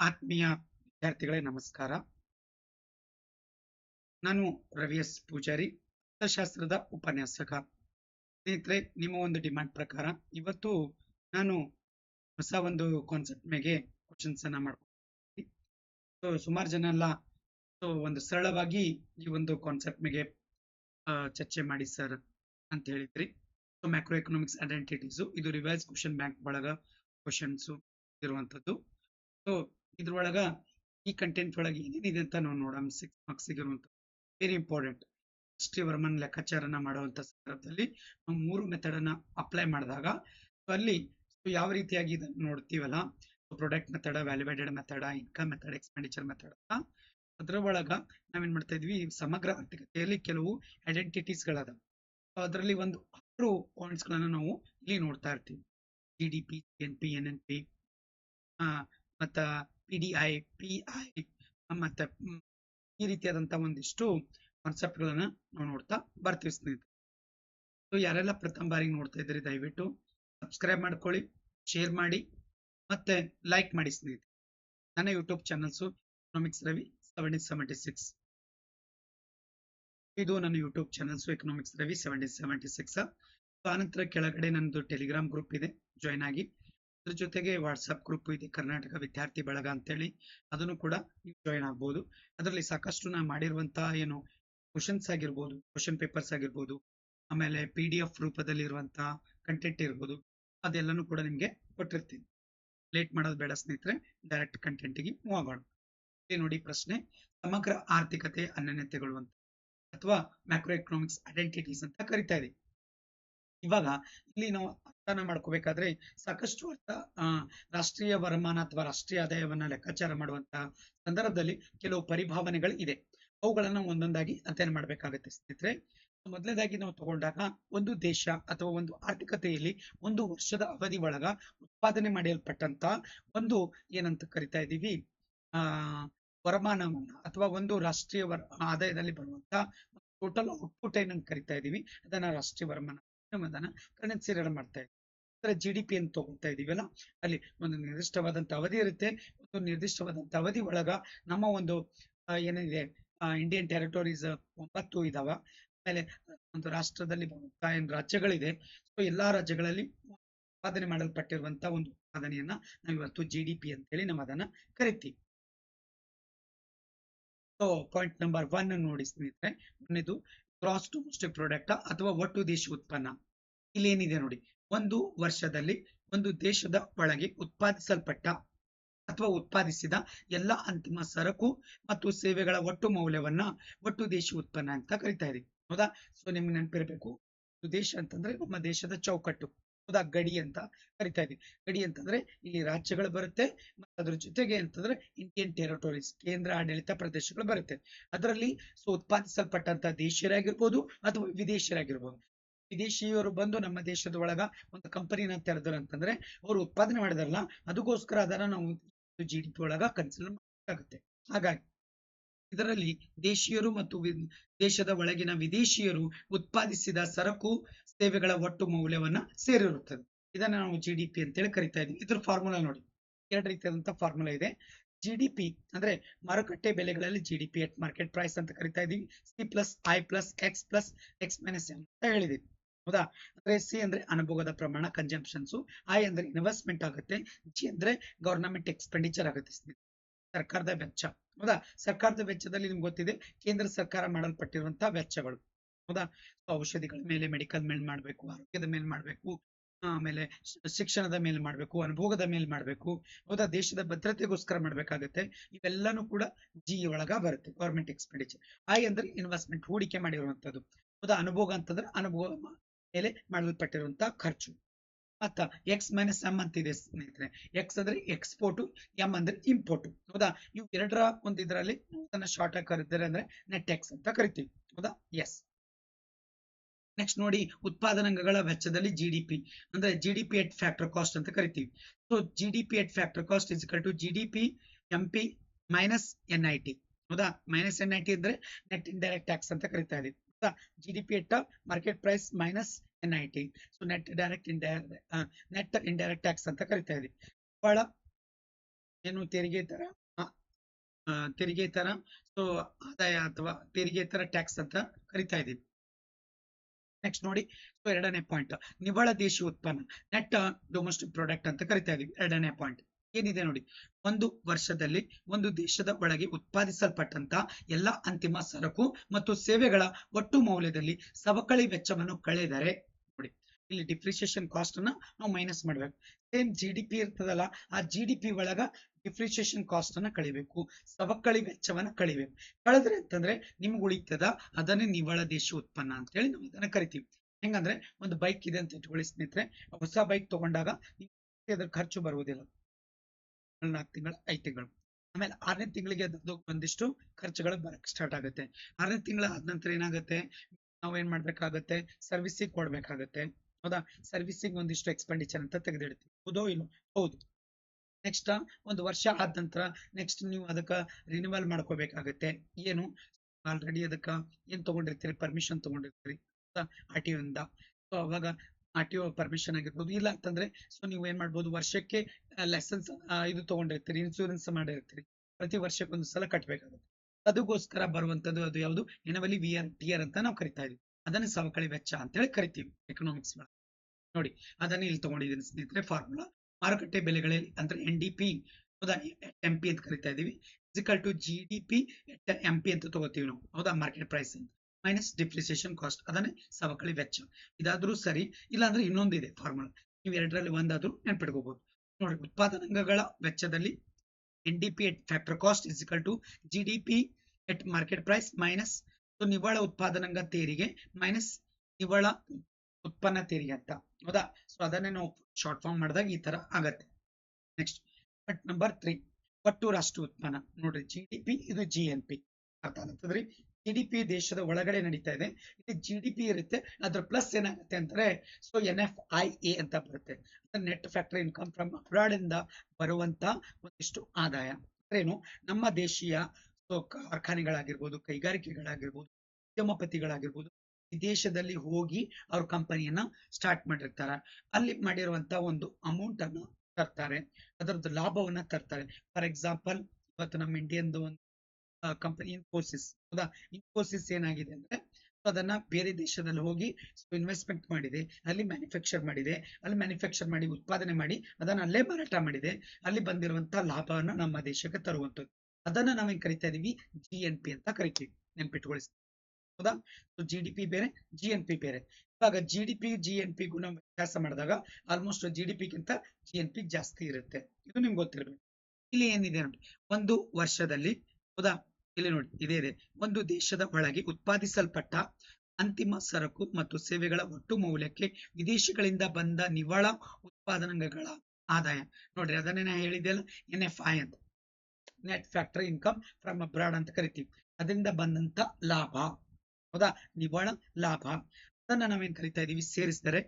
ಆತ್ಮೀಯ ವಿದ್ಯಾರ್ಥಿಗಳೇ, ನಮಸ್ಕಾರ. ನಾನು ರವಿ ಎಸ್. ಪೂಜಾರಿ, ಅರ್ಥಶಾಸ್ತ್ರದ ಉಪನ್ಯಾಸಕ. ಸ್ನೇಹಿತರೆ, ನಿಮ್ಮ ಒಂದು ಡಿಮ್ಯಾಂಡ್ ಪ್ರಕಾರ ಇವತ್ತು ನಾನು ಹೊಸ ಒಂದು ಕಾನ್ಸೆಪ್ಟ್ ಮೇಲೆ ಕ್ವಶನ್ಸ್ ಅನ್ನ ಮಾಡ್ಕೊಂಡಿದ್ದೀನಿ ಸೊ ಸುಮಾರು ಜನ ಎಲ್ಲ ಸೊ ಒಂದು ಸರಳವಾಗಿ ಈ ಒಂದು ಕಾನ್ಸೆಪ್ಟ್ ಮೇಲೆ ಚರ್ಚೆ ಮಾಡಿ ಸರ್ ಅಂತ ಹೇಳಿದ್ರಿ. ಸೊ ಮ್ಯಾಕ್ರೋ ಎಕನಾಮಿಕ್ಸ್ ಐಡೆಂಟಿಟೀಸು ಇದು ರಿವೈಸ್ ಕ್ವಶನ್ ಬ್ಯಾಂಕ್ ಒಳಗ ಕ್ವಶನ್ಸು ಇರುವಂಥದ್ದು ಸೊ ಇದ್ರೊಳಗ ಈ ಕಂಟೆಂಟ್ ಒಳಗೆ ಏನೇನಿದೆ ಅಂತ ನಾವು ನೋಡೋಣ. ಸಿಕ್ಸ್ ಮಾರ್ಕ್ಸ್ ಸಿಗಿರುವಂತ ವೆರಿ ಇಂಪಾರ್ಟೆಂಟ್ ವರ್ಮನ್ ಲೆಕ್ಕಾಚಾರನ ಮಾಡುವಂತ ಸಂದರ್ಭದಲ್ಲಿ ನಾವು ಮೂರು ಮೆಥಡ್ ಅನ್ನ ಅಪ್ಲೈ ಮಾಡಿದಾಗ ಅಲ್ಲಿ ಯಾವ ರೀತಿಯಾಗಿ ಇದನ್ನ ನೋಡ್ತೀವಲ್ಲ product method value added method income method expenditure method ಅದ್ರ ಒಳಗ ನಾವೇನ್ ಮಾಡ್ತಾ ಇದ್ವಿ? ಸಮಗ್ರ ಆರ್ಥಿಕತೆಯಲ್ಲಿ ಕೆಲವು ಐಡೆಂಟಿಟೀಸ್ ಅದರಲ್ಲಿ ಒಂದು ಆರು ಪಾಯಿಂಟ್ಸ್ ಗಳನ್ನ ನಾವು ಇಲ್ಲಿ ನೋಡ್ತಾ ಇರ್ತೀವಿ. G D P N P N N P ಮತ್ತ P D I P I ಮತ್ತೆ ಈ ರೀತಿಯಾದಂಥ ಒಂದಿಷ್ಟು ಕಾನ್ಸೆಪ್ಟ್ ಗಳನ್ನ ನಾವು ನೋಡ್ತಾ ಬರ್ತೀವಿ ಸ್ನೇಹಿತರೆ. ಸೊ ಯಾರೆಲ್ಲ ಪ್ರಥಮ ಬಾರಿಗೆ ನೋಡ್ತಾ ಇದ್ದೀರಿ, ದಯವಿಟ್ಟು ಸಬ್ಸ್ಕ್ರೈಬ್ ಮಾಡ್ಕೊಳ್ಳಿ ಶೇರ್ ಮಾಡಿ, ಮತ್ತೆ ಲೈಕ್ ಮಾಡಿ ಸ್ನೇಹಿತರೆ. ನನ್ನ YouTube channels economics Ravi seventy seventy six ಇದು ನನ್ನ YouTube channels economics Ravi seventy seventy six ಆನಂತರ ಕೆಳಗಡೆ ನನ್ನದು ಟೆಲಿಗ್ರಾಮ್ ಗ್ರೂಪ್ ಇದೆ. ಜಾಯ್ನ್ ಆಗಿ. ಅದ್ರ ಜೊತೆಗೆ ವಾಟ್ಸಪ್ ಗ್ರೂಪ್ ಇದೆ, ಕರ್ನಾಟಕ ವಿದ್ಯಾರ್ಥಿ ಬಳಗ ಅಂತೇಳಿ. ಅದನ್ನು ಕೂಡ ನೀವು ಜಾಯಿನ್ ಆಗ್ಬೋದು. ಅದರಲ್ಲಿ ಸಾಕಷ್ಟು ನಾ ಮಾಡಿರುವಂತಹ ಏನು ಕ್ವಶನ್ಸ್ ಆಗಿರ್ಬೋದು ಕ್ವಶನ್ ಪೇಪರ್ಸ್ ಆಗಿರ್ಬೋದು, ಆಮೇಲೆ ಪಿ ಡಿ ಎಫ್ ರೂಪದಲ್ಲಿ ಇರುವಂತಹ ಕಂಟೆಂಟ್ ಇರ್ಬೋದು, ಅದೆಲ್ಲನೂ ಕೂಡ ನಿಮಗೆ ಕೊಟ್ಟಿರ್ತೀನಿ. ಲೇಟ್ ಮಾಡೋದು ಬೇಡ ಸ್ನೇಹಿತರೆ ಡೈರೆಕ್ಟ್ ಕಂಟೆಂಟ್ಗೆ ಮೂವ್ ಆಗೋಣ ಇಲ್ಲಿ ನೋಡಿ ಪ್ರಶ್ನೆ, ಸಮಗ್ರ ಆರ್ಥಿಕತೆ ಅನನ್ಯತೆಗಳು ಅಂತ ಅಥವಾ ಮ್ಯಾಕ್ರೋ ಎಕನಾಮಿಕ್ಸ್ ಐಡೆಂಟಿಟೀಸ್ ಅಂತ ಕರಿತಾ ಇದೆ ಇವಾಗ ಇಲ್ಲಿ ನಾವು ಅರ್ಥನ ಮಾಡ್ಕೋಬೇಕಾದ್ರೆ ಸಾಕಷ್ಟು ಅರ್ಥ ರಾಷ್ಟ್ರೀಯ ವರಮಾನ ಅಥವಾ ರಾಷ್ಟ್ರೀಯ ಆದಾಯವನ್ನ ಲೆಕ್ಕಾಚಾರ ಮಾಡುವಂತಹ ಸಂದರ್ಭದಲ್ಲಿ ಕೆಲವು ಪರಿಭಾವನೆಗಳು ಇದೆ ಅವುಗಳನ್ನ ಒಂದೊಂದಾಗಿ ಅಧ್ಯಯನ ಮಾಡಬೇಕಾಗುತ್ತೆ ಸ್ನೇಹಿತರೆ. ಮೊದಲನೇದಾಗಿ ನಾವು ತಗೊಂಡಾಗ ಒಂದು ದೇಶ ಅಥವಾ ಒಂದು ಆರ್ಥಿಕತೆಯಲ್ಲಿ ಒಂದು ವರ್ಷದ ಅವಧಿ ಒಳಗ ಉತ್ಪಾದನೆ ಮಾಡಲ್ಪಟ್ಟಂತ ಒಂದು ಏನಂತ ಕರಿತಾ ಇದ್ದೀವಿ ಆ, ವರಮಾನವನ್ನ ಅಥವಾ ಒಂದು ರಾಷ್ಟ್ರೀಯ ವರ, ಆದಾಯದಲ್ಲಿ ಬರುವಂತ ಟೋಟಲ್ ಔಟ್ಪುಟ್ ಏನಂತ ಕರಿತಾ ಇದೀವಿ, ಅದನ್ನ ರಾಷ್ಟ್ರೀಯ ವರಮಾನ ಅದನ್ನ ಮಾಡ್ತಾ ಇದ್ದೀವಿ ಜಿ ಡಿ ಪಿ ಅಂತ ತಗೊಳ್ತಾ ಇದೀವಲ್ಲ, ಅಲ್ಲಿ ಒಂದು ನಿರ್ದಿಷ್ಟವಾದಂತ ಅವಧಿ ಇರುತ್ತೆ. ಒಂದು ನಿರ್ದಿಷ್ಟವಾದಂತ ಅವಧಿ ಒಳಗ ನಮ್ಮ ಒಂದು ಏನಿದೆ ಇಂಡಿಯನ್ ಟೆರಿಟೋರೀಸ್ ಒಂಬತ್ತು ಇದಾವ. ಆಮೇಲೆ ಒಂದು ರಾಷ್ಟ್ರದಲ್ಲಿ ಏನು ರಾಜ್ಯಗಳಿದೆ. ಸೊ ಎಲ್ಲಾ ರಾಜ್ಯಗಳಲ್ಲಿ ಉತ್ಪಾದನೆ ಮಾಡಲ್ಪಟ್ಟಿರುವಂತ ಒಂದು ಉತ್ಪಾದನೆಯನ್ನ ನಾವು ಇವತ್ತು ಜಿ ಡಿ ಪಿ ಅಂತೇಳಿ ನಾವು ಅದನ್ನ ಕರಿತೀವಿ. ಸೊ ಪಾಯಿಂಟ್ ನಂಬರ್ ಒನ್ ನೋಡಿ ಸ್ನೇಹಿತರೆ ಕ್ರಾಸ್ ಡೊಮೆಸ್ಟಿಕ್ ಪ್ರಾಡಕ್ಟ್ ಅಥವಾ ಒಟ್ಟು ದೇಶ ಉತ್ಪನ್ನ. ಇಲ್ಲಿ ಏನಿದೆ ನೋಡಿ ಒಂದು ವರ್ಷದಲ್ಲಿ ಒಂದು ದೇಶದ ಒಳಗೆ ಉತ್ಪಾದಿಸಲ್ಪಟ್ಟ ಅಥವಾ ಉತ್ಪಾದಿಸಿದ ಎಲ್ಲ ಅಂತಿಮ ಸರಕು ಮತ್ತು ಸೇವೆಗಳ ಒಟ್ಟು ಮೌಲ್ಯವನ್ನ ಒಟ್ಟು ದೇಶ ಉತ್ಪನ್ನ ಅಂತ ಕರಿತಾ ಇದೆ ಹೌದಾ? ಸೊ ನಿಮ್ಗೆ ನೆನಪಿರ್ಬೇಕು ದೇಶ ಅಂತಂದ್ರೆ ನಮ್ಮ ದೇಶದ ಚೌಕಟ್ಟು. ಹೌದಾ? ಗಡಿ ಅಂತ ಕರಿತಾ ಇದೀವಿ ಗಡಿ ಅಂತಂದ್ರೆ ಇಲ್ಲಿ ರಾಜ್ಯಗಳು ಬರುತ್ತೆ ಮತ್ತು ಅದ್ರ ಜೊತೆಗೆ ಅಂತಂದ್ರೆ ಇಂಡಿಯನ್ ಟೆರಿಟೋರೀಸ್ ಕೇಂದ್ರ ಆಡಳಿತ ಪ್ರದೇಶಗಳು ಬರುತ್ತೆ. ಅದರಲ್ಲಿ ಸೊ ಉತ್ಪಾದಿಸಲ್ಪಟ್ಟಂತ ದೇಶೀಯರಾಗಿರ್ಬೋದು ಅಥವಾ ವಿದೇಶಿಯರಾಗಿರ್ಬೋದು. ವಿದೇಶಿಯರು ಬಂದು ನಮ್ಮ ದೇಶದ ಒಳಗ ಒಂದು ಕಂಪನಿನ ತೆರೆದ್ರು ಅಂತಂದ್ರೆ ಅವರು ಉತ್ಪಾದನೆ ಮಾಡಿದಾರಲ್ಲ ಅದಕ್ಕೋಸ್ಕರ ಅದನ್ನ ನಾವು ಜಿ ಡಿ ಪಿ ಒಳಗ ಕನ್ಸಿಡರ್ ಮಾಡಬೇಕಾಗುತ್ತೆ. ಹಾಗಾಗಿ ಇದರಲ್ಲಿ ದೇಶೀಯರು ಮತ್ತು ದೇಶದ ಒಳಗಿನ ವಿದೇಶಿಯರು ಉತ್ಪಾದಿಸಿದ ಸರಕು ಸೇವೆಗಳ ಒಟ್ಟು ಮೌಲ್ಯವನ್ನ ಸೇರಿರುತ್ತದೆ. ಇದನ್ನ ನಾವು ಜಿ ಡಿ ಪಿ ಅಂತೇಳಿ ಕರಿತಾ ಇದ್ದೀವಿ ಇದ್ರ ಫಾರ್ಮುಲಾ ನೋಡಿ. ಎರಡು ರೀತಿಯಾದಂತ ಫಾರ್ಮುಲಾ ಇದೆ. ಜಿ ಡಿ ಪಿ ಅಂದ್ರೆ ಮಾರುಕಟ್ಟೆ ಬೆಲೆಗಳಲ್ಲಿ G D P at market price ಅಂತ ಕರಿತಾ ಇದೀವಿ. C plus I plus X plus X minus M ಅಂತ ಹೇಳಿದೀವಿ. ಹೌದಾ? ಅಂದ್ರೆ ಸಿ ಅಂದ್ರೆ ಅನುಭೋಗದ ಪ್ರಮಾಣ ಕನ್ಸಂಪ್ಷನ್ಸ್ ಐ ಅಂದ್ರೆ ಇನ್ವೆಸ್ಟ್ಮೆಂಟ್ ಆಗುತ್ತೆ. ಜಿ ಅಂದ್ರೆ ಗವರ್ನಮೆಂಟ್ ಎಕ್ಸ್ಪೆಂಡಿಚರ್ ಆಗುತ್ತೆ. ಸರ್ಕಾರದ ವೆಚ್ಚ. ಹೌದಾ? ಸರ್ಕಾರದ ವೆಚ್ಚದಲ್ಲಿ ನಿಮ್ಗೆ ಗೊತ್ತಿದೆ, ಕೇಂದ್ರ ಸರ್ಕಾರ ಮಾಡಲ್ಪಟ್ಟಿರುವಂತಹ ವೆಚ್ಚಗಳು. ಹೌದಾ? ಔಷಧಿಗಳ ಮೇಲೆ ಮೆಡಿಕಲ್ ಮೇಲೆ ಮಾಡಬೇಕು, ಆರೋಗ್ಯದ ಮೇಲೆ ಮಾಡ್ಬೇಕು, ಆಮೇಲೆ ಶಿಕ್ಷಣದ ಮೇಲೆ ಮಾಡಬೇಕು ಅನುಭೋಗದ ಮೇಲೆ ಮಾಡ್ಬೇಕು. ಹೌದಾ? ದೇಶದ ಭದ್ರತೆಗೋಸ್ಕರ ಮಾಡಬೇಕಾಗುತ್ತೆ. ಇವೆಲ್ಲಾನು ಕೂಡ ಜಿ ಒಳಗ ಬರುತ್ತೆ ಗವರ್ಮೆಂಟ್ ಎಕ್ಸ್ಪೆಂಡಿಚರ್ ಐ ಅಂದ್ರೆ ಇನ್ವೆಸ್ಟ್ಮೆಂಟ್ ಹೂಡಿಕೆ ಮಾಡಿರುವಂತದ್ದು ಹೌದಾ? ಅನುಭೋಗ ಅಂತಂದ್ರೆ ಅನುಭವ ಮೇಲೆ ಮಾಡಲ್ಪಟ್ಟಿರುವಂತಹ ಖರ್ಚು. ಮತ್ತ ಎಕ್ಸ್ ಮೈನಸ್ ಎಂ ಅಂತಿದೆ ಸ್ನೇಹಿತರೆ. ಎಕ್ಸ್ ಅಂದ್ರೆ ಎಕ್ಸ್ಪೋರ್ಟ್ ಎಂ ಅಂದ್ರೆ ಇಂಪೋರ್ಟ್ ಹೌದಾ? ಇವು ಎರಡರ ಒಂದು ಇದರಲ್ಲಿ ಅದನ್ನ ಶಾರ್ಟ್ ಆಗಿ ಕರೀತಾರೆ ಅಂದ್ರೆ ನೆಟ್ ಎಕ್ಸ್ ಅಂತ ಕರಿತೀವಿ. ಹೌದಾ? ಎಸ್ ನೆಕ್ಸ್ಟ್ ನೋಡಿ ಉತ್ಪಾದನಾಂಗಗಳ ವೆಚ್ಚದಲ್ಲಿ ಜಿ ಡಿ ಪಿ ಅಂದ್ರೆ G D P at factor cost ಅಂತ ಕರಿತೀವಿ. So G D P at factor cost is to G D P M P minus N I T ಹೌದಾ? ಮೈನಸ್ ಎನ್ ಐ ಟಿ ಅಂದ್ರೆ net direct tax ಅಂತ ಕರಿತಾ ಇದೀವಿ. ಹೌದಾ GDP market price minus N net direct so net direct indirect net indirect tax ಅಂತ ಕರಿತಾ ಇದೀವಿ. ಬಹಳ ಏನು ತೆರಿಗೆ ತರ ತೆರಿಗೆ ತರ ಸೊ ಆದಾಯ ಅಥವಾ ತೆರಿಗೆ ತರ ಟ್ಯಾಕ್ಸ್ ಅಂತ ಕರಿತಾ ಇದೀವಿ. ನೆಕ್ಸ್ಟ್ ನೋಡಿ ಸೊ ಎರಡನೇ ಪಾಯಿಂಟ್ ನಿವ್ವಳ ದೇಶೀಯ ಉತ್ಪನ್ನ ನೆಟ್ ಡೊಮೆಸ್ಟಿಕ್ ಪ್ರಾಡಕ್ಟ್ ಅಂತ ಕರಿತಾ ಇದೀವಿ. ಎರಡನೇ ಪಾಯಿಂಟ್ ಏನಿದೆ ನೋಡಿ, ಒಂದು ವರ್ಷದಲ್ಲಿ ಒಂದು ದೇಶದ ಒಳಗೆ ಉತ್ಪಾದಿಸಲ್ಪಟ್ಟಂತ ಎಲ್ಲ ಅಂತಿಮ ಸರಕು ಮತ್ತು ಸೇವೆಗಳ ಒಟ್ಟು ಮೌಲ್ಯದಲ್ಲಿ ಸವಕಳಿ ವೆಚ್ಚವನ್ನು ಕಳೆದರೆ, ನೋಡಿ, ಇಲ್ಲಿ ಡಿಪ್ರಿಸಿಯೇಷನ್ ಕಾಸ್ಟ್ ಅನ್ನ ನಾವು ಮೈನಸ್ ಮಾಡ್ಬೇಕು. ಸೇಮ್ ಜಿ ಡಿ ಪಿ ಇರ್ತದಲ್ಲ, ಆ ಜಿ ಡಿ ಪಿ ಒಳಗ ಡಿಪ್ರಿಸಿಯೇಷನ್ ಕಾಸ್ಟ್ ಅನ್ನ ಕಳಿಬೇಕು, ಸವಕಳಿ ವೆಚ್ಚವನ್ನ ಕಳಿಬೇಕು. ಕಳೆದ್ರೆ ಅಂತಂದ್ರೆ ನಿಮ್ಗೆ ಉಳಿತದ ಅದನ್ನೇ ನಿವ್ವಳ ದೇಶ ಉತ್ಪನ್ನ ಅಂತ ಹೇಳಿ ನಾವು ಅದನ್ನ ಕರಿತೀವಿ. ಹೆಂಗಂದ್ರೆ, ಒಂದು ಬೈಕ್ ಇದೆ ಅಂತ ಇಟ್ಕೊಳ್ಳಿ ಸ್ನೇಹಿತರೆ. ಹೊಸ ಬೈಕ್ ತಗೊಂಡಾಗ ಅದ್ರ ಖರ್ಚು ಬರುವುದಿಲ್ಲ. ನಾಲ್ಕು ತಿಂಗಳು ಐದು ತಿಂಗಳು. ಆಮೇಲೆ ಆರನೇ ತಿಂಗಳಿಗೆ ಅದು ಒಂದಿಷ್ಟು ಖರ್ಚುಗಳು ಬರಕ್ ಸ್ಟಾರ್ಟ್ ಆಗುತ್ತೆ. ಆರನೇ ತಿಂಗಳ ಆದ ನಂತರ ಏನಾಗುತ್ತೆ? ನಾವು ಏನ್ ಮಾಡ್ಬೇಕಾಗತ್ತೆ? ಸರ್ವಿಸಿಗೆ ಕೊಡ್ಬೇಕಾಗತ್ತೆ. ಹೌದಾ? ಸರ್ವಿಸಿಂಗ್ ಒಂದಿಷ್ಟು ಎಕ್ಸ್ಪೆಂಡಿಚರ್ ಅಂತ ತೆಗೆದಿಡ್ತೀವಿ. ಹೌದೋ ಇಲ್ಲ ಹೌದು. ನೆಕ್ಸ್ಟ್ ಒಂದು ವರ್ಷ ಆದ ನಂತರ ನೆಕ್ಸ್ಟ್ ನೀವು ಅದಕ್ಕ ರಿನಿವಲ್ ಮಾಡ್ಕೋಬೇಕಾಗತ್ತೆ. ಏನು? ಆಲ್ರೆಡಿ ಅದಕ್ಕ ಏನ್ ತಗೊಂಡಿರ್ತೀರಿ? ಪರ್ಮಿಷನ್ ತಗೊಂಡಿರ್ತೀರಿ. ಆರ್ ಟಿ ಸೊ ಅವಾಗ ಆರ್ ಟಿ ಒ ಪರ್ಮಿಷನ್ ಆಗಿರ್ಬೋದು. ಇಲ್ಲ ಅಂತಂದ್ರೆ ಸೊ ನೀವು ಏನ್ ಮಾಡ್ಬೋದು, ವರ್ಷಕ್ಕೆ ಲೆಸನ್ಸ್ ಇದು ತಗೊಂಡಿರ್ತೀರಿ ಇನ್ಶೂರೆನ್ಸ್ ಮಾಡಿರ್ತೀರಿ. ಪ್ರತಿ ವರ್ಷಕ್ಕೊಂದು ಸಲ ಕಟ್ಟಬೇಕಾಗುತ್ತೆ ಅದಕ್ಕೋಸ್ಕರ ಬರುವಂತದ್ದು ಅದು ಯಾವುದು? ಏನವಲ್ಲಿ ವಿ ಆರ್ ಟಿ ಆರ್ ಅಂತ ನಾವು ಕರಿತಾ ಇದೀವಿ. ಅದನ್ನ ಸವಕಳಿ ವೆಚ್ಚ ಅಂತ ಹೇಳಿ ಕರಿತೀವಿ ಎಕನಾಮಿಕ್ಸ್ ನೋಡಿ, ಅದನ್ನ ಇಲ್ಲಿ ತಗೊಂಡಿದ್ದೀನಿ ಸ್ನೇಹಿತರೆ ಫಾರ್ಮುಲಾ ಮಾರುಕಟ್ಟೆ ಬೆಲೆಗಳಲ್ಲಿ ಅಂದ್ರೆ N D P M P ಅಂತ ಕರಿತಾ ಇದೀವಿ. Is equal to G D P M P ಅಂತ ತಗೋತೀವಿ ನಾವು. ಹೌದಾ? ಮಾರ್ಕೆಟ್ ಪ್ರೈಸ್ ಅಂತ. ಮೈನಸ್ ಡಿಪ್ರಿಸಿಯೇಷನ್ ಕಾಸ್ಟ್ ಅದನ್ನೇ ಸವಕಳಿ ವೆಚ್ಚ. ಇದಾದ್ರೂ ಸರಿ, ಇಲ್ಲಾಂದ್ರೆ ಇನ್ನೊಂದಿದೆ ಫಾರ್ಮುಲಾ ನೀವು ಎರಡರಲ್ಲಿ ಒಂದಾದ್ರೂ ನೆನ್ಪಿಟ್ಕೋಬಹುದು ನೋಡಿ, ಉತ್ಪಾದನಾಂಗಗಳ ವೆಚ್ಚದಲ್ಲಿ N D P at factor cost is equal to G D P at market price minus ನಿವ್ವಳ ಉತ್ಪಾದನಾಂಗ ತೆರಿಗೆ ಮೈನಸ್ ನಿವ್ವಳ ಉತ್ಪನ್ನ ತೆರಿಗೆ ಅಂತ. ಹೌದಾ? ಸೊ ಅದನ್ನೇ ನಾವು ಶಾರ್ಟ್ ಫಾರ್ಮ್ ಮಾಡಿದಾಗ ಈ ತರ ಆಗತ್ತೆ. ನೆಕ್ಸ್ಟ್ ಬಟ್ ನಂಬರ್ ತ್ರೀ ಒಟ್ಟು ರಾಷ್ಟ್ರ ಉತ್ಪನ್ನ. ನೋಡ್ರಿ ಜಿ ಡಿ ಪಿ ಇದು ಜಿ ಎನ್ ಪಿ ಅರ್ಥ ಆಗ್ತದ್ರಿ ಜಿ ಡಿ ಪಿ ದೇಶದ ಒಳಗಡೆ ನಡೀತಾ ಇದೆ. ಇದು ಜಿ ಡಿ ಇರುತ್ತೆ, ಅದ್ರ ಪ್ಲಸ್ ಏನಾಗುತ್ತೆ ಅಂದ್ರೆ so N F I A ಅಂತ ಬರುತ್ತೆ. Net factory income from abroad ಇಂದ ಬರುವಂತ ಒಂದಿಷ್ಟು ಆದಾಯ. ಏನು ನಮ್ಮ ದೇಶೀಯ ಕಾರ್ಖಾನೆಗಳಾಗಿರ್ಬೋದು, ಕೈಗಾರಿಕೆಗಳಾಗಿರ್ಬೋದು, ಉದ್ಯಮಪತಿಗಳಾಗಿರ್ಬೋದು ವಿದೇಶದಲ್ಲಿ ಹೋಗಿ ಅವ್ರ ಕಂಪನಿಯನ್ನ ಸ್ಟಾರ್ಟ್ ಮಾಡಿರ್ತಾರೆ. ಅಲ್ಲಿ ಮಾಡಿರುವಂತ ಒಂದು ಅಮೌಂಟ್ ಅನ್ನು ತರ್ತಾರೆ. ಅದರದ್ದು ಲಾಭವನ್ನ ತರ್ತಾರೆ. ಫಾರ್ ಎಕ್ಸಾಂಪಲ್ ಇವತ್ತು ನಮ್ಮ ಇಂಡಿಯನ್ದು ಒಂದು ಕಂಪನಿ ಇನ್ಫೋಸಿಸ್ ಹೌದಾ? ಇನ್ಫೋಸಿಸ್ ಏನಾಗಿದೆ ಅಂದ್ರೆ ಅದನ್ನ ಬೇರೆ ದೇಶದಲ್ಲಿ ಹೋಗಿ ಇನ್ವೆಸ್ಟ್ಮೆಂಟ್ ಮಾಡಿದೆ, ಅಲ್ಲಿ ಮ್ಯಾನುಫ್ಯಾಕ್ಚರ್ ಮಾಡಿದೆ, ಅಲ್ಲಿ ಮ್ಯಾನುಫ್ಯಾಕ್ಚರ್ ಮಾಡಿ, ಉತ್ಪಾದನೆ ಮಾಡಿ, ಅದನ್ನ ಅಲ್ಲೇ ಮಾರಾಟ ಮಾಡಿದೆ, ಅಲ್ಲಿ ಬಂದಿರುವಂತಹ ಲಾಭವನ್ನ ನಮ್ಮ ದೇಶಕ್ಕೆ ತರುವಂತದ್ದು ಅದನ್ನ ನಾವೇನ್ ಕರಿತಾ ಇದೀವಿ? ಜಿ ಎನ್ ಪಿ ಅಂತ ಕರಿತೀವಿ ನೆನ್ಪಿಟ್ಕೊಳ್ಳಿ ಹೌದಾ? ಜಿ ಡಿ ಪಿ ಬೇರೆ ಜಿ ಎನ್ ಪಿ ಬೇರೆ. ಇವಾಗ G D P G N P ಗುಣ ವ್ಯತ್ಯಾಸ ಮಾಡಿದಾಗ ಆಲ್ಮೋಸ್ಟ್ ಜಿ ಡಿ ಪಿಗಿಂತ ಜಿ ಎನ್ ಪಿ ಜಾಸ್ತಿ ಇರುತ್ತೆ. ಇದು ನಿಮ್ಗೆ ಗೊತ್ತಿರಬೇಕು. ಇಲ್ಲಿ ಏನಿದೆ ನೋಡಿ, ಒಂದು ವರ್ಷದಲ್ಲಿ, ಹೌದಾ? ಇಲ್ಲಿ ನೋಡಿ, ಇದೇ, ಇದೆ. ಒಂದು ದೇಶದ ಒಳಗೆ ಉತ್ಪಾದಿಸಲ್ಪಟ್ಟ ಅಂತಿಮ ಸರಕು ಮತ್ತು ಸೇವೆಗಳ ಒಟ್ಟು ಮೌಲ್ಯಕ್ಕೆ ವಿದೇಶಗಳಿಂದ ಬಂದ ನಿವ್ವಳ ಉತ್ಪಾದನಾಂಗಗಳ ಆದಾಯ. ನೋಡ್ರಿ, ಅದನ್ನೇ ನಾ ಹೇಳಿದ್ದೆಲ್ಲ ಎನ್ ಎಫ್ ಐ ಅಂತ. Net factory income from abroad ಅಂತ ಕರಿತೀವಿ. ಅದರಿಂದ ಬಂದಂತ ಲಾಭ. ಹೌದಾ? ನಿವ್ವಳ ಲಾಭ. ಅದನ್ನ ನಾವೇನ್ ಕರಿತಾ ಇದೀವಿ? ಸೇರಿಸಿದರೆ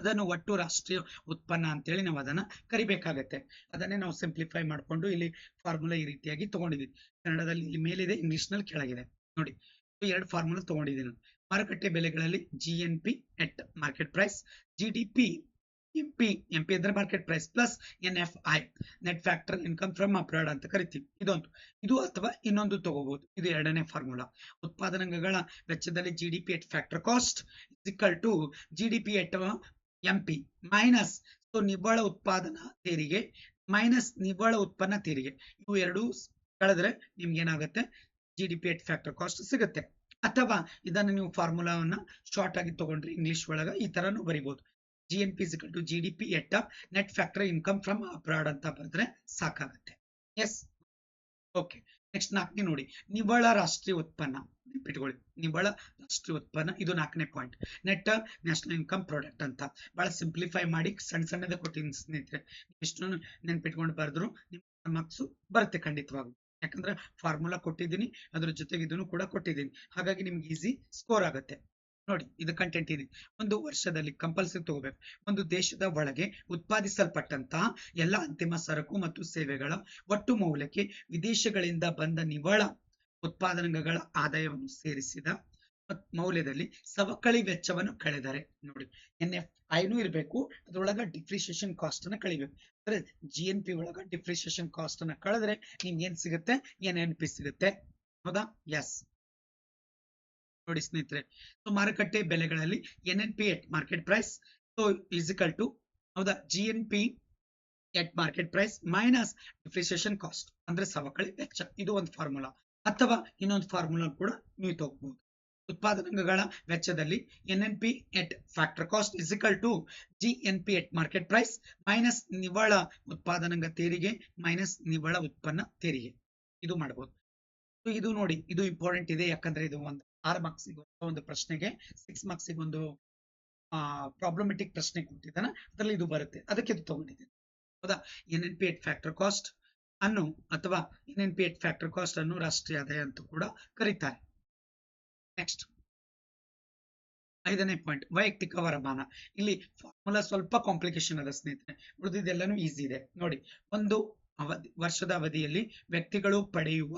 ಅದನ್ನು ಒಟ್ಟು ರಾಷ್ಟ್ರೀಯ ಉತ್ಪನ್ನ ಅಂತೇಳಿ ನಾವು ಅದನ್ನ ಕರಿಬೇಕಾಗತ್ತೆ. ಅದನ್ನೇ ನಾವು ಸಿಂಪ್ಲಿಫೈ ಮಾಡ್ಕೊಂಡು ಇಲ್ಲಿ ಫಾರ್ಮುಲಾ ಈ ರೀತಿಯಾಗಿ ತಗೊಂಡಿದ್ದೀವಿ ಕನ್ನಡದಲ್ಲಿ ಇಲ್ಲಿ ಮೇಲಿದೆ ಇಂಗ್ಲಿಷ್ನಲ್ಲಿ ಕೆಳಗಿದೆ. ನೋಡಿ ಎರಡು ಫಾರ್ಮುಲಾ ತಗೊಂಡಿದ್ದೀನಿ ಮಾರುಕಟ್ಟೆ ಬೆಲೆಗಳಲ್ಲಿ G N P net market price G D P M P M P ಅಂದ್ರೆ market price plus N F I net factor income from abroad ಅಂತ ಕರಿತೀವಿ. ಇದೊಂದು. ಇದು ಅಥವಾ ಇನ್ನೊಂದು ತಗೋಬಹುದು ಇದು ಎರಡನೇ ಫಾರ್ಮುಲಾ ಉತ್ಪಾದನಾಂಗಗಳ ವೆಚ್ಚದಲ್ಲಿ G D P at factor cost equal to G D P at M P minus so ನಿವ್ವಳ ಉತ್ಪಾದನಾ ತೆರಿಗೆ ಮೈನಸ್ ನಿವ್ವಳ ಉತ್ಪನ್ನ ತೆರಿಗೆ. ಇವು ಎರಡು ಕಳೆದ್ರೆ ನಿಮ್ಗೆ ಏನಾಗುತ್ತೆ? G D P at factor cost ಸಿಗುತ್ತೆ. ಅಥವಾ ಇದನ್ನು ನೀವು ಫಾರ್ಮುಲಾವನ್ನ ಶಾರ್ಟ್ ಆಗಿ ತಗೊಂಡ್ರೆ ಇಂಗ್ಲಿಷ್ ಒಳಗ ಈ ತರನು ಬರಿಬಹುದು G N P to G D P at net factor income from abroad ಅಂತ ಬರೆದ್ರೆ ಸಾಕಾಗುತ್ತೆ. ಎಸ್ ಓಕೆ ನೆಕ್ಸ್ಟ್ ನಾಲ್ಕನೇ ನೋಡಿ. ನಿವ್ವಳ ರಾಷ್ಟ್ರೀಯ ಉತ್ಪನ್ನ. ನೆನ್ಪಿಟ್ಕೊಳ್ಳಿ ನಿವ್ವಳ ರಾಷ್ಟ್ರೀಯ ಉತ್ಪನ್ನ, ಇದು ನಾಲ್ಕನೇ point net national income product ಅಂತ. ಬಹಳ ಸಿಂಪ್ಲಿಫೈ ಮಾಡಿ ಸಣ್ಣ ಸಣ್ಣದೇ ಕೊಟ್ಟಿದ್ದೀನಿ ಸ್ನೇಹಿತರೆ. ಎಷ್ಟು ನೆನ್ಪಿಟ್ಕೊಂಡು ಬರೆದ್ರು ನಿಮ್ಮ ಮಾರ್ಕ್ಸು ಬರುತ್ತೆ ಖಂಡಿತವಾಗೂ ಯಾಕಂದ್ರೆ ಫಾರ್ಮುಲಾ ಕೊಟ್ಟಿದ್ದೀನಿ, ಅದ್ರ ಜೊತೆಗೆ ಇದನ್ನು ಕೂಡ ಕೊಟ್ಟಿದ್ದೀನಿ. ಹಾಗಾಗಿ ನಿಮ್ಗೆ ಈಸಿ ಸ್ಕೋರ್ ಆಗುತ್ತೆ. ನೋಡಿ, ಇದು ಕಂಟೆಂಟ್ ಇದೆ. ಒಂದು ವರ್ಷದಲ್ಲಿ ಕಂಪಲ್ಸರಿ ತಗೋಬೇಕು. ಒಂದು ದೇಶದ ಒಳಗೆ ಉತ್ಪಾದಿಸಲ್ಪಟ್ಟಂತಹ ಎಲ್ಲ ಅಂತಿಮ ಸರಕು ಮತ್ತು ಸೇವೆಗಳ ಒಟ್ಟು ಮೌಲ್ಯಕ್ಕೆ ವಿದೇಶಗಳಿಂದ ಬಂದ ನಿವ್ವಳ ಉತ್ಪಾದನಾಂಗಗಳ ಆದಾಯವನ್ನು ಸೇರಿಸಿದ ಮೌಲ್ಯದಲ್ಲಿ ಸವಕಳಿ ವೆಚ್ಚವನ್ನು ಕಳೆದರೆ. ನೋಡಿ ಎನ್ ಎಫ್ ಐನೂ ಇರಬೇಕು, ಅದ್ರೊಳಗ ಡಿಪ್ರಿಸಿಯೇಷನ್ ಕಾಸ್ಟ್ ಅನ್ನ ಕಳಿಬೇಕು. ಅಂದ್ರೆ ಜಿ ಎನ್ ಪಿ ಒಳಗ ಡಿಪ್ರಿಸಿಯೇಷನ್ ಕಾಸ್ಟ್ ಅನ್ನ ಕಳೆದ್ರೆ ನಿಮ್ಗೆ ಏನ್ ಸಿಗುತ್ತೆ? ಎನ್ ಎನ್ ಪಿ ಸಿಗುತ್ತೆ. ಹೌದಾ? ಎಸ್ ನೋಡಿ ಸ್ನೇಹಿತರೆ ಸೊ ಮಾರುಕಟ್ಟೆ ಬೆಲೆಗಳಲ್ಲಿ N N P at market price so is equal to ಹೌದಾ? G N P at market price minus depreciation cost ಅಂದ್ರೆ ಸವಕಳಿ ವೆಚ್ಚ. ಇದು ಒಂದು ಫಾರ್ಮುಲಾ ಅಥವಾ ಇನ್ನೊಂದು ಫಾರ್ಮುಲಾ ಕೂಡ ನೀವು ತಗೋಬಹುದು ಉತ್ಪಾದನಾಂಗಗಳ ವೆಚ್ಚದಲ್ಲಿ N N P at factor cost is equal to G N P at market price minus ನಿವ್ವಳ ಉತ್ಪಾದನಾಂಗ ತೆರಿಗೆ ಮೈನಸ್ ನಿವ್ವಳ ಉತ್ಪನ್ನ ತೆರಿಗೆ. ಇದು ಮಾಡಬಹುದು ಇದು ನೋಡಿ, ಇದು ಇಂಪಾರ್ಟೆಂಟ್ ಇದೆ, ಯಾಕಂದ್ರೆ ಇದು ಒಂದು ಆರು ಮಾರ್ಕ್ಸ್ ಒಂದು ಪ್ರಶ್ನೆಗೆ ಸಿಕ್ಸ್ ಮಾರ್ಕ್ಸ್ ಒಂದು ಪ್ರಾಬ್ಲಮೆಟಿಕ್ ಪ್ರಶ್ನೆ ಕೊಟ್ಟಿದ್ದಾನೆ. ಅದರಲ್ಲಿ ಇದು ಬರುತ್ತೆ. ಅದಕ್ಕೆ ಇದು ತಗೊಂಡಿದ್ದೀನಿ. ಹೌದಾ? N N P at factor cost ಅನ್ನು ಅಥವಾ N P at factor cost ಅನ್ನು ರಾಷ್ಟ್ರೀಯ ಆದಾಯ ಅಂತ ಕೂಡ ಕರೀತಾರೆ. ನೆಕ್ಸ್ಟ್ ಐದನೇ ಪಾಯಿಂಟ್ ವೈಯಕ್ತಿಕ ವರಮಾನ. ಇಲ್ಲಿ ಫಾರ್ಮುಲಾ ಸ್ವಲ್ಪ ಕಾಂಪ್ಲಿಕೇಶನ್ ಅದ ಸ್ನೇಹಿತರೆ. ಉಳಿದಿದ್ದೆಲ್ಲನೂ ಈಸಿ ಇದೆ. ನೋಡಿ, ಒಂದು ಅವಧಿ, ವರ್ಷದ ಅವಧಿಯಲ್ಲಿ ವ್ಯಕ್ತಿಗಳು ಪಡೆಯುವ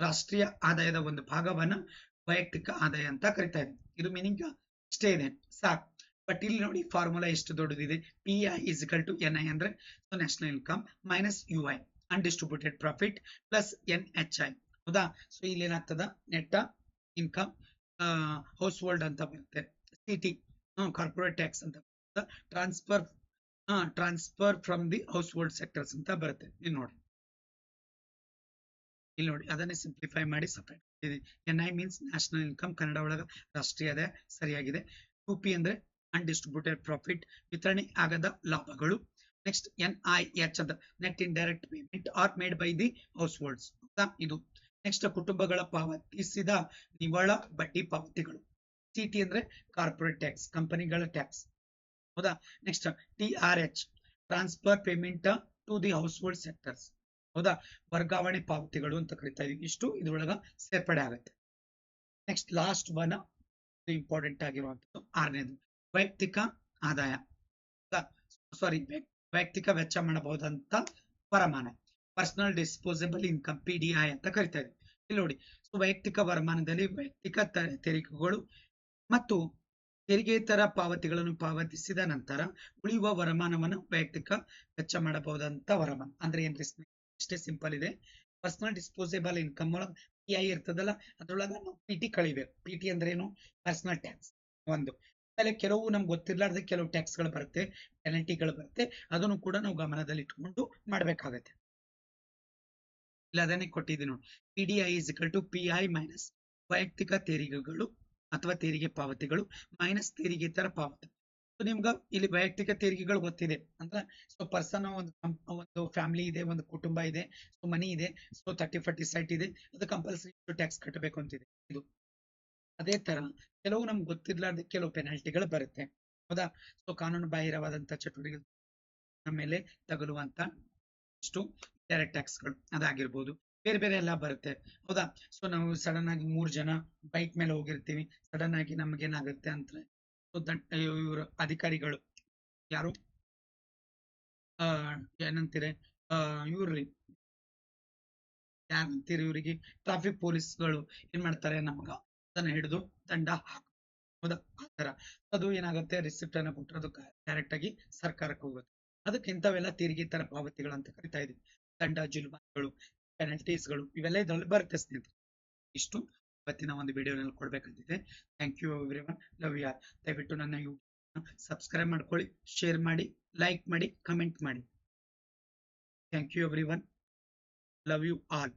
ರಾಷ್ಟ್ರೀಯ ಆದಾಯದ ಒಂದು ಭಾಗವನ್ನ ವೈಯಕ್ತಿಕ ಆದಾಯ ಅಂತ ಕರಿತಾ ಇದೆ ಇದು ಮೀನಿಂಗ್ ಇಷ್ಟೇ ಇದೆ. ಸಾಕು. ಬಟ್ ಇಲ್ಲಿ ನೋಡಿ ಫಾರ್ಮುಲಾ ಎಷ್ಟು ದೊಡ್ಡದಿದೆ. P I is equal to N I ಅಂದ್ರೆ national income minus U I undistributed profit plus N H I ಹೌದಾ? ಸೊ ಇಲ್ಲಿ ಏನಾಗ್ತದ ನೆಟ್ ಇನ್ಕಮ್ ಹೌಸ್ ಹೋಲ್ಡ್ ಅಂತ ಬರುತ್ತೆ. ಸಿ ಟಿ ಕಾರ್ಪೊರೇಟ್ ಟ್ಯಾಕ್ಸ್ ಅಂತ transfer transfer from the household sectors ಅಂತ ಬರುತ್ತೆ. ಇಲ್ಲಿ ನೋಡಿ. ಇಲ್ಲಿ ನೋಡಿ, ಅದನ್ನೇ ಸಿಂಪ್ಲಿಫೈ ಮಾಡಿ separate N I means national income Kannada ಒಳಗ ರಾಷ್ಟ್ರೀಯ ಸರಿಯಾಗಿದೆ. ಟು ಪಿ ಅಂದ್ರೆ ಅನ್ಡಿಸ್ಟ್ರಿಬ್ಯೂಟೆಡ್ ಪ್ರಾಫಿಟ್ ವಿತರಣೆ ಆಗದ ಲಾಭಗಳು. ನೆಕ್ಸ್ಟ್ ಎನ್ ಐ ಎಚ್ ಅಂತ net in direct payment are made by the households ಇದು ನೆಕ್ಸ್ಟ್ ಕುಟುಂಬಗಳ ಪಾವತಿಸಿದ ನಿವ್ವಳ ಬಡ್ಡಿ ಪಾವತಿಗಳು. ಸಿ ಟಿ ಅಂದ್ರೆ ಕಾರ್ಪೊರೇಟ್ ಟ್ಯಾಕ್ಸ್ ಕಂಪನಿಗಳ ಟ್ಯಾಕ್ಸ್ ಹೌದಾ? Next T R H transfer payment to the household sectors ಹೌದಾ? ವರ್ಗಾವಣೆ ಪಾವತಿಗಳು ಅಂತ ಕರಿತಾ ಇದೀವಿ. ಇಷ್ಟು ಇದ್ರೊಳಗ ಸೇರ್ಪಡೆ ಆಗುತ್ತೆ. ನೆಕ್ಸ್ಟ್ ಲಾಸ್ಟ್ ಒನ್ ಇಂಪಾರ್ಟೆಂಟ್ ಆಗಿರುವಂತದ್ದು ಆರನೇದು, ವೈಯಕ್ತಿಕ ಆದಾಯ. ಸಾರಿ ವೈಯಕ್ತಿಕ ವೆಚ್ಚ ಮಾಡಬಹುದಂತ ವರಮಾನ. Personal disposable income P D I ಅಂತ ಕರಿತಾ ಇದ್ದೀವಿ ಇಲ್ಲಿ ನೋಡಿ ಸೊ ವೈಯಕ್ತಿಕ ವರಮಾನದಲ್ಲಿ ವೈಯಕ್ತಿಕ ತೆರಿಗೆಗಳು ಮತ್ತು ತೆರಿಗೆತರ ಪಾವತಿಗಳನ್ನು ಪಾವತಿಸಿದ ನಂತರ ಉಳಿಯುವ ವರಮಾನವನ್ನು ವೈಯಕ್ತಿಕ ವೆಚ್ಚ ಮಾಡಬಹುದಂತ ವರಮಾನ. ಅಂದ್ರೆ ಏನ್ರಿ ಇಷ್ಟೇ ಸಿಂಪಲ್ ಇದೆ. ಪರ್ಸನಲ್ ಡಿಸ್ಪೋಸೇಬಲ್ ಇನ್ಕಮ್ ಒಳಗೆ ಪಿ ಐ ಇರ್ತದಲ್ಲ, ಅದ್ರೊಳಗೆ ನಾವು ಪಿ ಟಿ ಕಳಿಬೇಕು. ಪಿ ಟಿ ಅಂದ್ರೆ ಏನು ಪರ್ಸನಲ್ ಟ್ಯಾಕ್ಸ್ ಒಂದು. ಆಮೇಲೆ ಕೆಲವು ನಮ್ಗೆ ಗೊತ್ತಿರ್ಲಾರ್ದೆ ಕೆಲವು ಟ್ಯಾಕ್ಸ್ಗಳು ಬರುತ್ತೆ ಪೆನಲ್ಟಿಗಳು ಬರುತ್ತೆ, ಅದನ್ನು ಕೂಡ ನಾವು ಗಮನದಲ್ಲಿ ಇಟ್ಕೊಂಡು ಮಾಡಬೇಕಾಗತ್ತೆ. ಇಲ್ಲ, ಅದನ್ನೇ ಕೊಟ್ಟಿದ್ದೀನಿ ನೋಡಿ. P D I is to P I minus ವೈಯಕ್ತಿಕ ತೆರಿಗೆಗಳು ಅಥವಾ ತೆರಿಗೆ ಪಾವತಿಗಳು ಮೈನಸ್ ತೆರಿಗೆ ತರ ಪಾವತಿ. ನಿಮ್ಗ ಇಲ್ಲಿ ವೈಯಕ್ತಿಕ ತೆರಿಗೆಗಳು ಗೊತ್ತಿದೆ. ಅಂದ್ರೆ ಸೊ ಪರ್ಸನ್ ಒಂದು ಒಂದು ಫ್ಯಾಮಿಲಿ ಇದೆ, ಒಂದು ಕುಟುಂಬ ಇದೆ ಸೊ ಮನಿ ಇದೆ ಸೊ ತರ್ಟಿ ಫಾರ್ಟಿ ಸೈಟ್ ಇದೆ, ಅದು ಕಂಪಲ್ಸರಿ ಟ್ಯಾಕ್ಸ್ ಕಟ್ಟಬೇಕು ಅಂತಿದೆ. ಇದು. ಅದೇ ತರ ಕೆಲವು ನಮ್ಗೆ ಗೊತ್ತಿರ್ಲಾರ್ದೆ ಕೆಲವು ಪೆನಾಲ್ಟಿಗಳು ಬರುತ್ತೆ. ಹೌದಾ? ಸೊ ಕಾನೂನು ಬಾಹಿರವಾದಂತ ಚಟುವಟಿಕೆ ಮೇಲೆ ತಗಲುವಂತ ಇಷ್ಟು ಡೈರೆಕ್ಟ್ ಟ್ಯಾಕ್ಸ್ಗಳು ಅದಾಗಿರ್ಬೋದು. ಬೇರೆ ಬೇರೆ ಎಲ್ಲ ಬರುತ್ತೆ. ಹೌದಾ? ಸೊ ನಾವು ಸಡನ್ ಆಗಿ ಮೂರ್ ಜನ ಬೈಕ್ ಮೇಲೆ ಹೋಗಿರ್ತೀವಿ. ಸಡನ್ ಆಗಿ ನಮಗೇನಾಗುತ್ತೆ ಅಂತ ಇವರು ಅಧಿಕಾರಿಗಳು ಯಾರು? ಏನಂತೀರಿ? ಇವ್ರಿ ಯಾರಂತೀರಿ ಇವರಿಗೆ? ಟ್ರಾಫಿಕ್ ಪೊಲೀಸ್ಗಳು ಏನ್ ಮಾಡ್ತಾರೆ ನಮಗ? ಅದನ್ನ ಹಿಡಿದು ದಂಡ ಹೌದಾ ಅದು ಏನಾಗುತ್ತೆ? ರಿಸಿಪ್ಟ್ ಅನ್ನ ಕೊಟ್ಟರೆ ಅದು ಡೈರೆಕ್ಟ್ ಆಗಿ ಸರ್ಕಾರಕ್ಕೆ ಹೋಗುತ್ತೆ. ಅದಕ್ಕೆ ಇಂಥವೆಲ್ಲ ತೆರಿಗೆ ತರ ಪಾವತಿಗಳು ಅಂತ ಕರಿತಾ ಇದೀವಿ ದಂಡ, ಜುಲ್ಮಾನಗಳು ಪೆನಲ್ಟೀಸ್ಗಳು ಇವೆಲ್ಲ ಇದ್ರಲ್ಲಿ ಬರುತ್ತೆ ಇಷ್ಟು. ಇವತ್ತಿನ ಒಂದು ವಿಡಿಯೋನಲ್ಲಿ ಕೊಡ್ಬೇಕಂತಿದೆ thank you everyone love you all ದಯವಿಟ್ಟು ನನ್ನ ಯೂಟ್ಯೂಬ್ ಸಬ್ಸ್ಕ್ರೈಬ್ ಮಾಡ್ಕೊಳ್ಳಿ ಶೇರ್ ಮಾಡಿ ಲೈಕ್ ಮಾಡಿ ಕಮೆಂಟ್ ಮಾಡಿ. Thank you everyone love you all